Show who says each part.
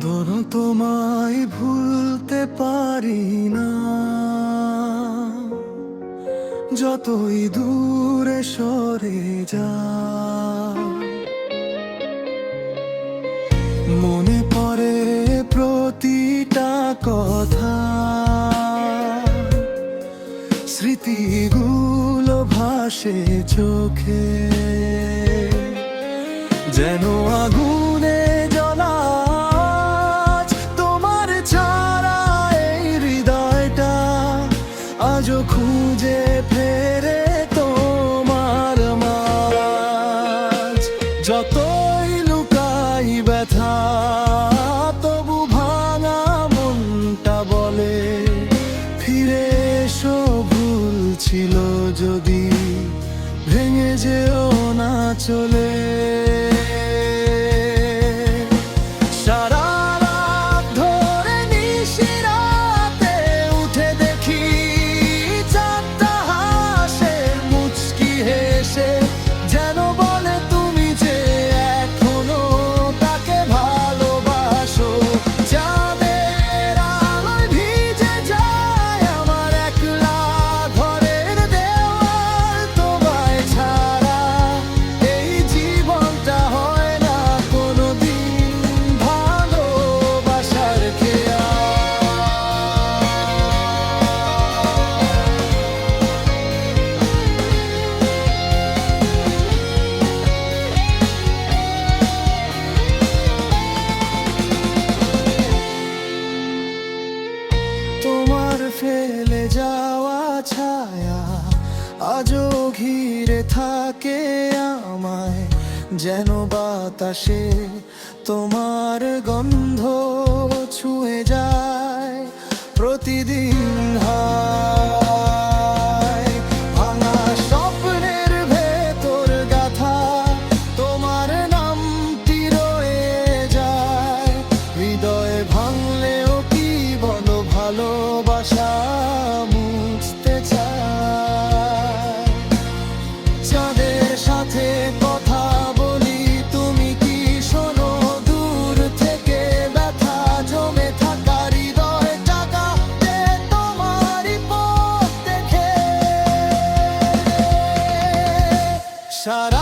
Speaker 1: ধরো তোমায় ভুলতে পারি না। যতই দূরে সরে যা। মনে পড়ে প্রতিটা কথা। স্মৃতিগুলো ভাসে চোখে। যেন আগুনে যতই লুকাই ব্যথা, তবু ভাঙা মনটা বলে, ফিরে এসো, ভুল ছিল যদি, ভেঙে যেও না চলে। ফেলে যাওয়া ছায়া আজও ঘিরে থাকে আমায় যেন বাতাসে তোমার গন্ধ ছুঁয়ে যায়। ভালোবাসা মুছতে চায়। যাদের সাথে কথা বলি, তুমি কি শোনো? দূর থেকে ব্যথা জমে থাকা হৃদয় টাকা তোমারই পথ দেখে। সারা